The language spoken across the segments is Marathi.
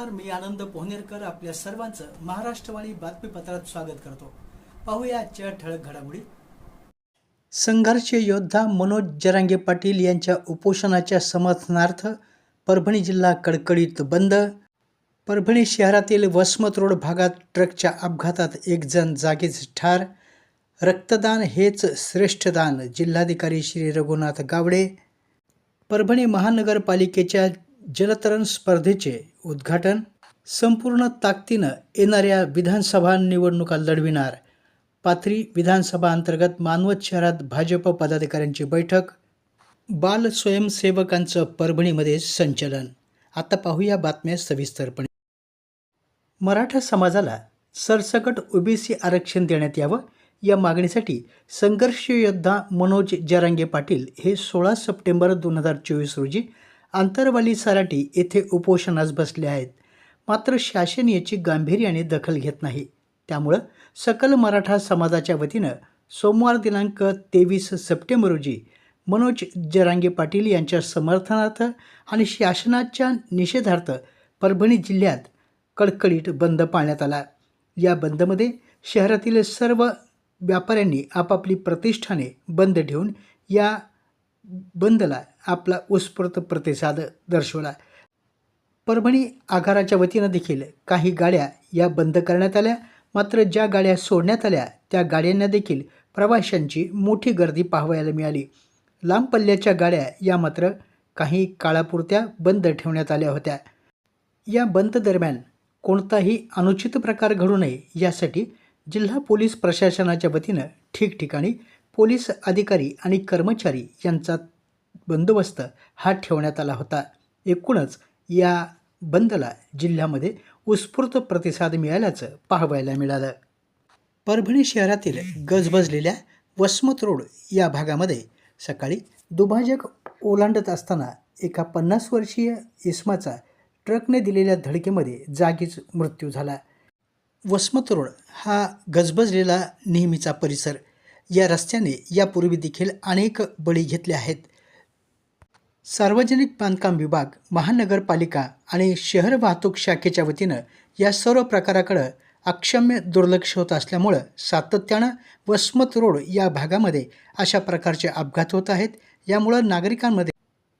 नमस्कार मी आनंद पोहनेरकर आपल्या सर्वांचं महाराष्ट्रवाणी बातमीपत्रात स्वागत करतो. पाहूया आजच्या ठळक घडामोडी. संघर्ष योद्धा मनोज जरांगे पाटील यांच्या उपोषणाच्या समर्थनार्थ परभणी जिल्हा कडकडीत बंद. परभणी शहरातील वसमत रोड भागात ट्रकच्या अपघातात एक जण जागीच ठार. रक्तदान हेच श्रेष्ठ दान जिल्हाधिकारी श्री रघुनाथ गावडे. परभणी महानगरपालिकेच्या जलतरण स्पर्धेचे उद्घाटन. संपूर्ण ताकदीनं येणाऱ्या विधानसभा निवडणुका लढविणार. पाथरी विधानसभा अंतर्गत मानवत शहरात भाजप पदाधिकाऱ्यांची बैठक. बाल स्वयंसेवकांचं परभणीमध्ये संचलन. आता पाहूया बातम्या सविस्तरपणे. मराठा समाजाला सरसकट ओबीसी आरक्षण देण्यात यावं या मागणीसाठी संघर्ष योद्धा मनोज जरांगे पाटील हे सोळा सप्टेंबर दोन हजार चोवीस रोजी आंतरवाली सराटी येथे उपोषणास बसले आहेत. मात्र शासन याची गांभीर्याने दखल घेत नाही. त्यामुळं सकल मराठा समाजाच्या वतीनं सोमवार दिनांक तेवीस सप्टेंबर रोजी मनोज जरांगे पाटील यांच्या समर्थनार्थ आणि शासनाच्या निषेधार्थ परभणी जिल्ह्यात कडकडीत बंद पाळण्यात आला. या बंदमध्ये शहरातील सर्व व्यापाऱ्यांनी आपापली प्रतिष्ठाने बंद ठेवून या बंदला आपला उत्स्फूर्त प्रतिसाद दर्शवला. परभणी आगाराच्या वतीनं देखील काही गाड्या या बंद करण्यात आल्या. मात्र ज्या गाड्या सोडण्यात आल्या त्या गाड्यांना देखील प्रवाशांची मोठी गर्दी पाहावयाला मिळाली. लांब पल्ल्याच्या गाड्या या मात्र काही काळापुरत्या बंद ठेवण्यात आल्या होत्या. या बंद दरम्यान कोणताही अनुचित प्रकार घडू नये यासाठी जिल्हा पोलीस प्रशासनाच्या वतीनं ठिकठिकाणी पोलीस अधिकारी आणि कर्मचारी यांचा बंदोबस्त हा ठेवण्यात आला होता. एकूणच या बंदला जिल्ह्यामध्ये उत्स्फूर्त प्रतिसाद मिळाल्याचं पाहावयाला मिळालं. परभणी शहरातील गजबजलेल्या वसमत रोड या भागामध्ये सकाळी दुभाजक ओलांडत असताना एका पन्नास वर्षीय इसमाचा ट्रकने दिलेल्या धडकेमध्ये जागीच मृत्यू झाला. वसमत रोड हा गजबजलेला नेहमीचा परिसर. या रस्त्याने यापूर्वी देखील अनेक बळी घेतले आहेत. सार्वजनिक बांधकाम विभाग महानगरपालिका आणि शहर वाहतूक शाखेच्या वतीनं या सर्व प्रकाराकडं अक्षम्य दुर्लक्ष होत असल्यामुळं सातत्यानं वसमत रोड या भागामध्ये अशा प्रकारचे अपघात होत आहेत. यामुळं नागरिकांमध्ये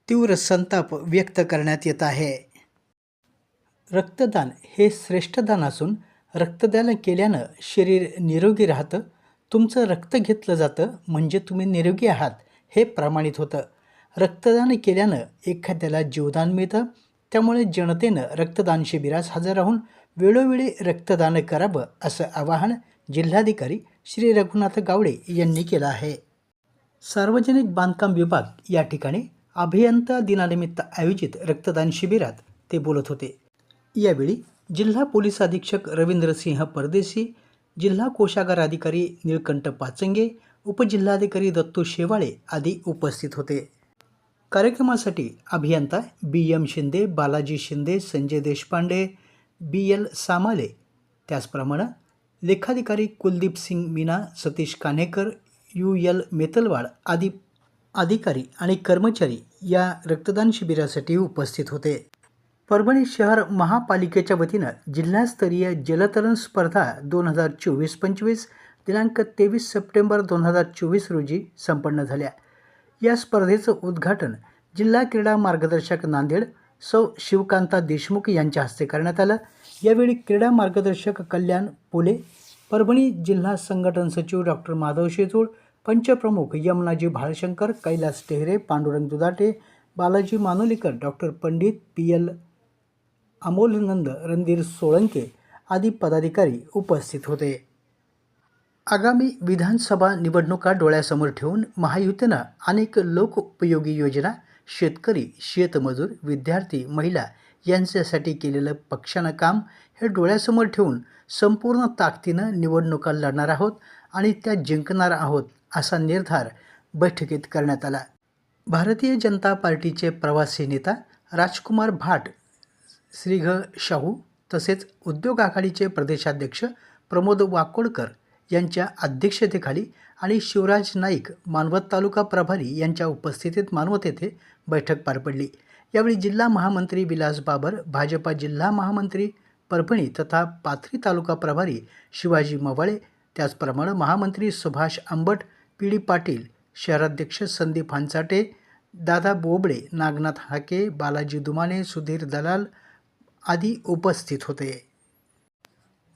तीव्र संताप व्यक्त करण्यात येत आहे. रक्तदान हे श्रेष्ठ दान असून रक्तदान केल्यानं शरीर निरोगी राहतं तुमचं रक्त घेतलं जातं म्हणजे तुम्ही निरोगी आहात हे प्रमाणित होतं. रक्तदान केल्यानं एखाद्याला जीवदान मिळतं त्यामुळे जनतेनं रक्तदान शिबिरास हजर राहून वेळोवेळी रक्तदान करावं असं आवाहन जिल्हाधिकारी श्री रघुनाथ गावडे यांनी केलं आहे. सार्वजनिक बांधकाम विभाग या ठिकाणी अभियंता दिनानिमित्त आयोजित रक्तदान शिबिरात ते बोलत होते. यावेळी जिल्हा पोलीस अधीक्षक रवींद्रसिंह परदेशी जिल्हा कोषागार अधिकारी निळकंठ पाचंगे उपजिल्हाधिकारी दत्तू शेवाळे आदी उपस्थित होते. कार्यक्रमासाठी अभियंता B M Shinde Balaji Shinde Sanjay Deshpande B L Samale. त्याचप्रमाणे लेखाधिकारी कुलदीप सिंग मीना सतीश कान्हेकर यू एल मेतलवाड आदी अधिकारी आणि कर्मचारी या रक्तदान शिबिरासाठी उपस्थित होते. परभणी शहर महापालिकेच्या वतीनं जिल्हास्तरीय जलतरण स्पर्धा दोन हजार चोवीस पंचवीस दिनांक तेवीस सप्टेंबर दोन हजार चोवीस रोजी संपन्न झाल्या. या स्पर्धेचं उद्घाटन जिल्हा क्रीडा मार्गदर्शक नांदेड सौ शिवकांता देशमुख यांच्या हस्ते करण्यात आलं. यावेळी क्रीडा मार्गदर्शक कल्याण पोले परभणी जिल्हा संघटन सचिव doctor Madhav Shejul पंचप्रमुख Yamunaji Bhalshankar Kailas Tehre Pandurang Dudhate Balaji Manolikar doctor Pandit P L Amol Nand Randhir Solanke आदी पदाधिकारी उपस्थित होते. आगामी विधानसभा निवडणुका डोळ्यासमोर ठेवून महायुतीनं अनेक लोकोपयोगी योजना शेतकरी शेतमजूर विद्यार्थी महिला यांच्यासाठी केलेलं पक्षानं काम हे डोळ्यासमोर ठेवून संपूर्ण ताकदीनं निवडणुका लढणार आहोत आणि त्या जिंकणार आहोत असा निर्धार बैठकीत करण्यात आला. भारतीय जनता पार्टीचे प्रवासी नेता राजकुमार भाट श्रीघ शाहू तसेच उद्योग आघाडीचे प्रदेशाध्यक्ष प्रमोद वाकोडकर यांच्या अध्यक्षतेखाली आणि शिवराज नाईक मानवत तालुका प्रभारी यांच्या उपस्थितीत मानवत येथे बैठक पार पडली. यावेळी जिल्हा महामंत्री विलास बाबर भाजपा जिल्हा महामंत्री परभणी तथा पाथरी तालुका प्रभारी शिवाजी मवाळे त्याचप्रमाणे महामंत्री सुभाष आंबट पी डी पाटील शहराध्यक्ष संदीप हांचाटे दादा बोबडे नागनाथ हाके बालाजी दुमाने सुधीर दलाल आदी उपस्थित होते.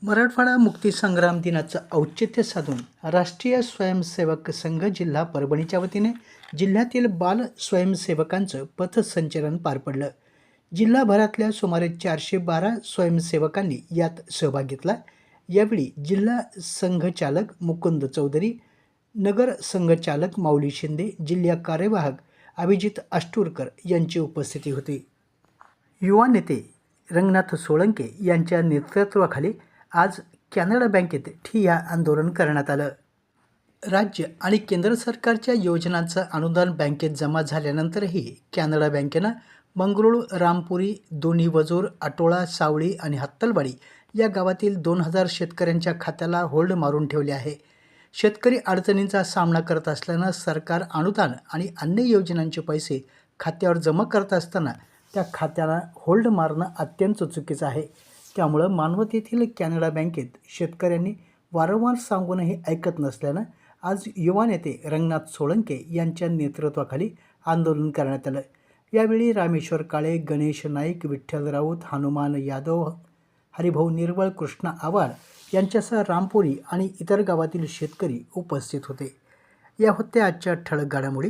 मराठवाडा मुक्तीसंग्राम दिनाचं औचित्य साधून राष्ट्रीय स्वयंसेवक संघ जिल्हा परभणीच्या वतीने जिल्ह्यातील बाल स्वयंसेवकांचं पथसंचलन पार पडलं. जिल्हाभरातल्या सुमारे चारशे बारा स्वयंसेवकांनी यात सहभाग घेतला. यावेळी जिल्हा संघचालक मुकुंद चौधरी नगर संघचालक माऊली शिंदे जिल्हा कार्यवाहक अभिजित अष्टूरकर यांची उपस्थिती होती. युवा नेते रंगनाथ सोळंके यांच्या नेतृत्वाखाली आज कॅनडा बँकेत ठिय्या आंदोलन करण्यात आलं. राज्य आणि केंद्र सरकारच्या योजनांचं अनुदान बँकेत जमा झाल्यानंतरही कॅनडा बँकेनं मंगरुळ रामपुरी दोन्ही वजूर आटोळा सावळी आणि हत्तलवाडी या गावातील दोन हजार शेतकऱ्यांच्या खात्याला होल्ड मारून ठेवले आहे. शेतकरी अडचणींचा सामना करत असल्यानं सरकार अनुदान आणि अन्य योजनांचे पैसे खात्यावर जमा करत असताना त्या खात्याला होल्ड मारणं अत्यंत चुकीचं आहे. त्यामुळं मानवत येथील कॅनडा बँकेत शेतकऱ्यांनी वारंवार सांगूनही ऐकत नसल्यानं आज युवा नेते रंगनाथ सोळंके यांच्या नेतृत्वाखाली आंदोलन करण्यात आलं. यावेळी रामेश्वर काळे गणेश नाईक विठ्ठल राऊत हनुमान यादव हरिभाऊ निर्मळ कृष्णा आवार यांच्यासह रामपुरी आणि इतर गावातील शेतकरी उपस्थित होते. या होत्या आजच्या ठळक घडामोडी.